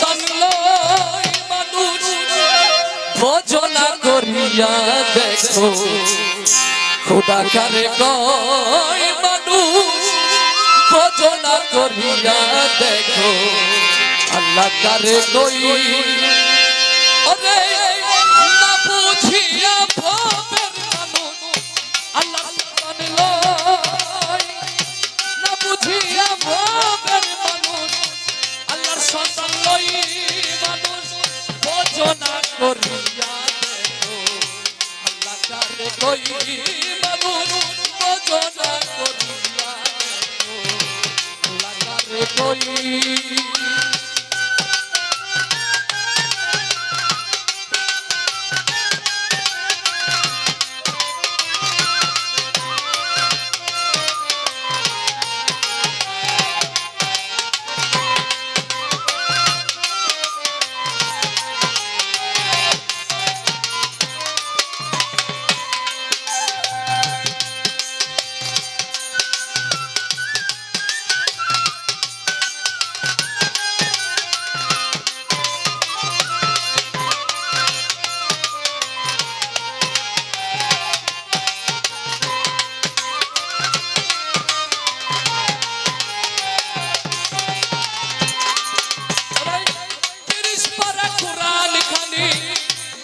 সন্নয় মানুষ। ভোজনা করিয়া দেখো খুদা কারে কয় মানুষ। ভোজনা করিয়া দেখো আল্লাহ কারে কই ওরে করিয়া দেখো আল্লাহ তারে কই বাবু ভজনা করিয়া দেখো আল্লাহ তারে কই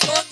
Lord,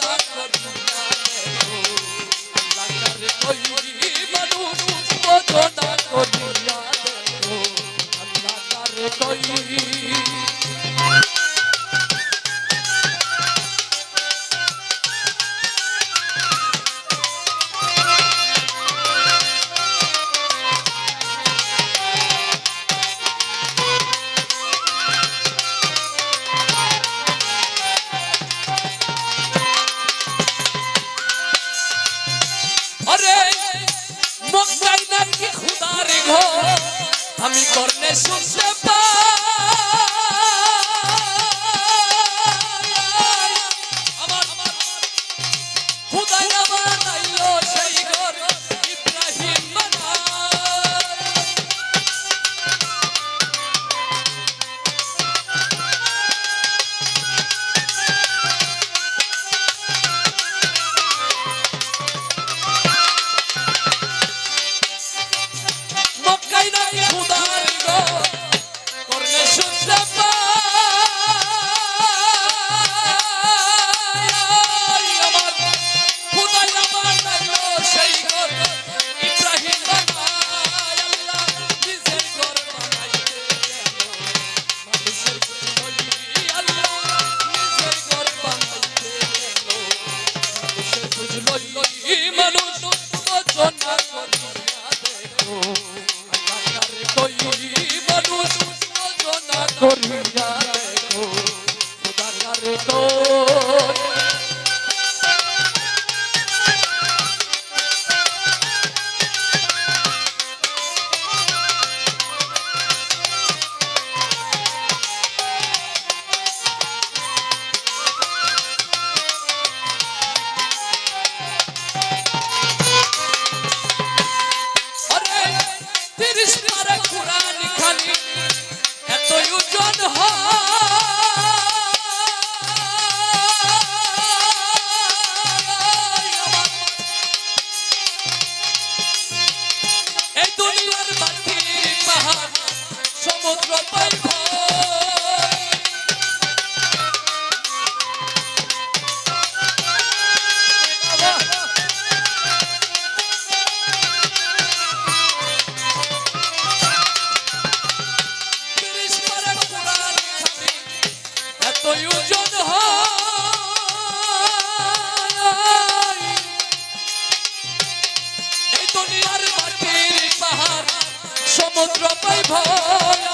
সমুদ্র পাইব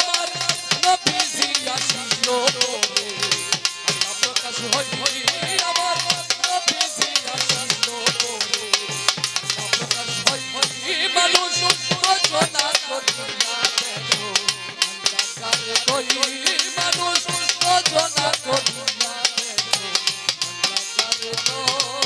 আমার নবীজি আসিল প্রকাশ হই হই আমার নবীজি আসিল প্রকাশ হই হই মানুষ রচনা করিয়া মানুষ রচনা করিয়া Oh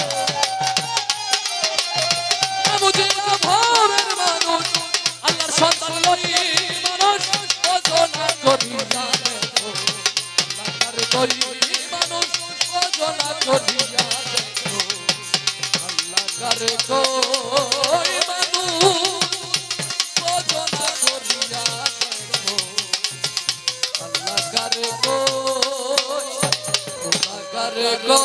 কর গো বাবু ভোজনা করিয়া আল্লাহ কর গো কর। গো